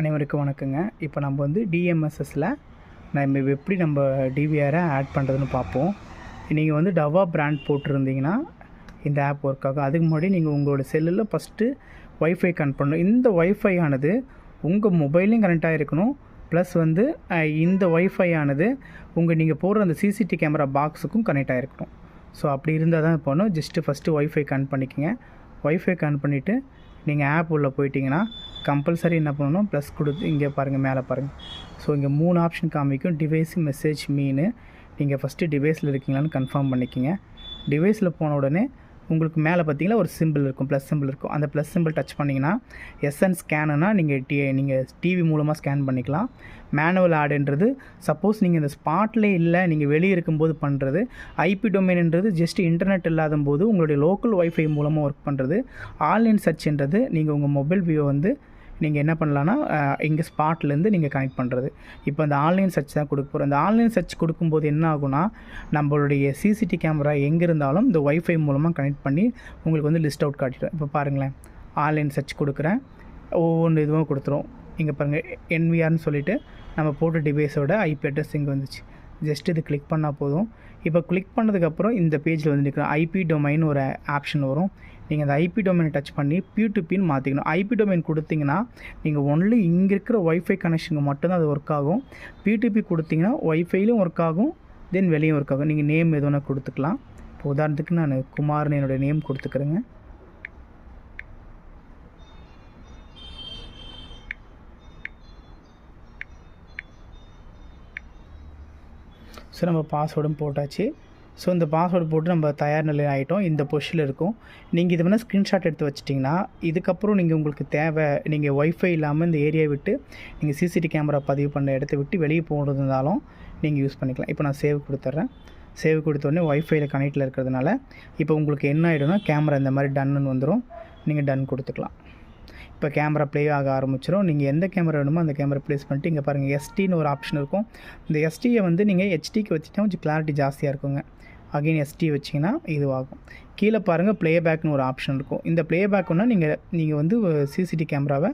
அனைவருக்கும் வணக்கங்க. இப்போ நம்ம வந்து டிஎம்எஸ்எஸில் நம்ம எப்படி நம்ம டிவிஆரை ஆட் பண்ணுறதுன்னு பார்ப்போம். நீங்கள் வந்து டவா பிராண்ட் போட்டிருந்தீங்கன்னா இந்த ஆப் ஒர்க் ஆகும். அதுக்கு முன்னாடி நீங்கள் உங்களோட செல்லில் ஃபஸ்ட்டு ஒய்ஃபை கனெக்ட் பண்ணணும். இந்த ஒய்ஃபை ஆனது உங்கள் மொபைலையும் கனெக்ட் இருக்கணும் ப்ளஸ் வந்து இந்த ஒய்ஃபை ஆனது உங்கள் நீங்கள் போடுற அந்த சிசிடி கேமரா பாக்ஸுக்கும் கனெக்ட் ஆகிருக்கணும் ஸோ அப்படி இருந்தால் தான் போகணும் ஜஸ்ட்டு ஃபஸ்ட்டு ஒய்ஃபை கனெக்ட் பண்ணிக்கோங்க. ஒய்ஃபை கனெக்ட் பண்ணிவிட்டு நீங்கள் ஆப் உள்ளே போயிட்டீங்கன்னா கம்பல்சரி என்ன பண்ணணும்? ப்ளஸ் கொடுத்து இங்கே பாருங்கள் மேலே பாருங்கள் ஸோ இங்கே மூணு ஆப்ஷன் காமிக்கும். டிவைஸ் மெசேஜ் மீன் நீங்கள் ஃபஸ்ட்டு டிவைஸில் இருக்கீங்களான்னு கன்ஃபார்ம் பண்ணிக்கிங்க. டிவைஸில் போன உடனே உங்களுக்கு மேலே பார்த்தீங்கன்னா ஒரு சிம்பிள் இருக்கும் ப்ளஸ் சிம்பிள் இருக்கும். அந்த ப்ளஸ் சிம்பிள் டச் பண்ணிங்கன்னா எஸ்என் ஸ்கேனுனா நீங்கள் டி நீங்கள் டிவி மூலமாக ஸ்கேன் பண்ணிக்கலாம். மேனுவல் ஆடுன்றது சப்போஸ் நீங்கள் இந்த ஸ்பாட்லேயே இல்லை நீங்கள் வெளியே இருக்கும்போது பண்ணுறது ஐபி டொமைன்ன்றது ஜஸ்ட் இன்டர்நெட் இல்லாத போது உங்களுடைய லோக்கல் ஒய்ஃபை மூலமாக ஒர்க் பண்ணுறது ஆன்லைன் சர்ச்ன்றது நீங்கள் உங்கள் மொபைல் வியூ வந்து நீங்கள் என்ன பண்ணலான்னா இங்கே ஸ்பாட்லேருந்து நீங்கள் கனெக்ட் பண்ணுறது இப்போ அந்த ஆன்லைன் சர்ச் தான் கொடுக்க போகிறோம் அந்த ஆன்லைன் சர்ச் கொடுக்கும்போது என்ன ஆகுனா நம்மளுடைய சிசிடி கேமரா எங்கே இருந்தாலும் இந்த ஒய்ஃபை மூலமாக கனெக்ட் பண்ணி உங்களுக்கு வந்து லிஸ்ட் அவுட் காட்டிடும். இப்போ பாருங்களேன். ஆன்லைன் சர்ச் கொடுக்குறேன். ஒவ்வொன்று இதுவும் கொடுத்துரும். இங்கே பாருங்கள் என்விஆர்னு சொல்லிவிட்டு நம்ம போட்ட டிவைஸோட ஐபி அட்ரஸ் இங்கே வந்துச்சு. ஜஸ்ட் இது கிளிக் பண்ணால் போதும். இப்போ கிளிக் பண்ணதுக்கப்புறம் இந்த பேஜில் வந்து நிற்கிறோம் ஐபி டொமைன் ஒரு ஆப்ஷன் வரும். நீங்கள் அந்த ஐபி டொமைனை டச் பண்ணி பியூ டு பின்னு மாற்றிக்கணும் ஐபி டொமைன் கொடுத்தீங்கன்னா நீங்கள் ஒன்லி இங்கே இருக்கிற ஒய்ஃபை கனெக்ஷனுக்கு மட்டும்தான் அது ஒர்க் ஆகும். பியூடிபி கொடுத்தீங்கன்னா ஒய்ஃபைலையும் ஒர்க் ஆகும். தென் வெளியும் ஒர்க் ஆகும். நீங்கள் நேம் எது வேணால் கொடுத்துக்கலாம். இப்போ உதாரணத்துக்கு நான் குமார்னு என்னோடய நேம் கொடுத்துக்கிறேங்க. ஸோ நம்ம பாஸ்வேர்டும் போட்டாச்சு. ஸோ இந்த பாஸ்வேர்டு போட்டு நம்ம தயார் நிலை ஆகிட்டோம் இந்த பொஷில் இருக்கும். நீங்கள் இது வேணால் ஸ்க்ரீன்ஷாட் எடுத்து வச்சிட்டிங்கன்னா இதுக்கப்புறம் நீங்கள் உங்களுக்கு தேவை நீங்கள் ஒய்ஃபை இல்லாமல் இந்த ஏரியா விட்டு நீங்கள் சிசிடி கேமரா பதிவு பண்ண இடத்த விட்டு வெளியே போகிறது இருந்தாலும் நீங்கள் யூஸ் பண்ணிக்கலாம். இப்போ நான் சேவ் கொடுத்துட்றேன். சேவ் கொடுத்தோடனே ஒய்ஃபைல கனெக்டில் இருக்கிறதுனால இப்போ உங்களுக்கு என்ன ஆகிடும்னா கேமரா இந்த மாதிரி டன்னு வந்துடும் நீங்கள் டன் கொடுத்துக்கலாம். இப்போ கேமரா ப்ளே ஆக ஆரம்பிச்சிடும் நீங்கள் எந்த கேமரா வேணுமோ அந்த கேமரா ப்ளேஸ் பண்ணிட்டு இங்கே பாருங்கள் எஸ்டின்னு ஒரு ஆப்ஷன் இருக்கும். இந்த எஸ்டியை வந்து நீங்கள் ஹெச்டிக்கு வச்சுட்டா கொஞ்சம் கிளாரிட்டி ஜாஸ்தியாக இருக்குங்க. அகைன் எஸ்டி வச்சிங்கன்னா இதுவாகும். கீழே பாருங்கள் ப்ளேபேக்னு ஒரு ஆப்ஷன் இருக்கும். இந்த ப்ளேபேக்குன்னா நீங்கள் நீங்கள் வந்து சிசிடி கேமராவை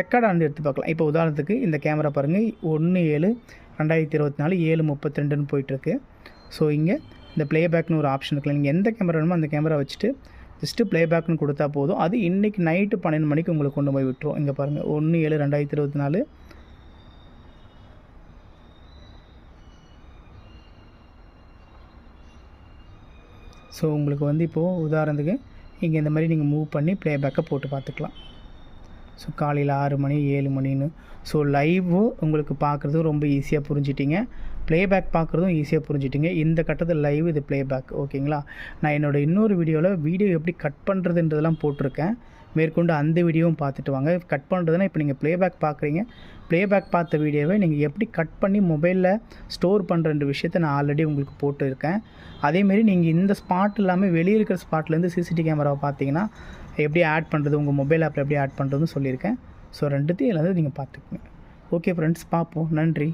ரெக்கார்ட் ஆனது எடுத்து பார்க்கலாம். இப்போ உதாரணத்துக்கு இந்த கேமரா பாருங்கள் ஒன்று ஏழு ரெண்டாயிரத்தி இருபத்தி நாலு ஏழு முப்பத்தி ரெண்டுன்னு போயிட்டுருக்கு ஸோ இங்கே இந்த ப்ளேபேக்னு ஒரு ஆப்ஷன் இருக்குல்ல நீங்கள் எந்த கேமரா வேணுமோ அந்த கேமரா வச்சுட்டு ஜஸ்ட்டு ப்ளேபேக்னு கொடுத்தா போதும். அது இன்றைக்கி நைட்டு பன்னெண்டு மணிக்கு உங்களுக்கு கொண்டு போய் விட்டுரும். இங்கே பாருங்கள் ஒன்று ஏழு ரெண்டாயிரத்தி இருபத்தி நாலு. ஸோ உங்களுக்கு வந்து இப்போது உதாரணத்துக்கு இங்கே இந்த மாதிரி நீங்கள் மூவ் பண்ணி ப்ளேபேக்கை போட்டு பார்த்துக்கலாம். ஸோ காலையில் ஆறு மணி ஏழு மணின்னு. ஸோ லைவு உங்களுக்கு பார்க்குறது ரொம்ப ஈஸியாக புரிஞ்சிட்டிங்க. ப்ளேபேக் பார்க்குறதும் ஈஸியாக புரிஞ்சிட்டிங்க. இந்த கட்டத்தில் லைவ் இது ப்ளேபேக் ஓகேங்களா? நான் என்னோடய இன்னொரு வீடியோவில் வீடியோ எப்படி கட் பண்ணுறதுன்றதெல்லாம் போட்டிருக்கேன். மேற்கொண்டு அந்த வீடியோவும் பார்த்துட்டு வாங்க. கட் பண்ணுறதுனா இப்போ நீங்கள் ப்ளேபேக் பார்க்குறீங்க. ப்ளேபேக் பார்த்த வீடியோவை நீங்கள் எப்படி கட் பண்ணி மொபைலில் ஸ்டோர் பண்ணுற விஷயத்த நான் ஆல்ரெடி உங்களுக்கு போட்டுருக்கேன். அதேமாரி நீங்கள் இந்த ஸ்பாட் இல்லாமல் வெளியே இருக்கிற ஸ்பாட்லேருந்து சிசிடி கேமராவை பார்த்தீங்கன்னா எப்படி ஆட் பண்ணுறது உங்கள் மொபைல் ஆப்பில் எப்படி ஆட் பண்ணுறதுன்னு சொல்லியிருக்கேன். ஸோ ரெண்டுத்தையும் எல்லாத்தையும் நீங்கள் பார்த்துக்குங்க. ஓகே ஃப்ரெண்ட்ஸ் பார்ப்போம். நன்றி.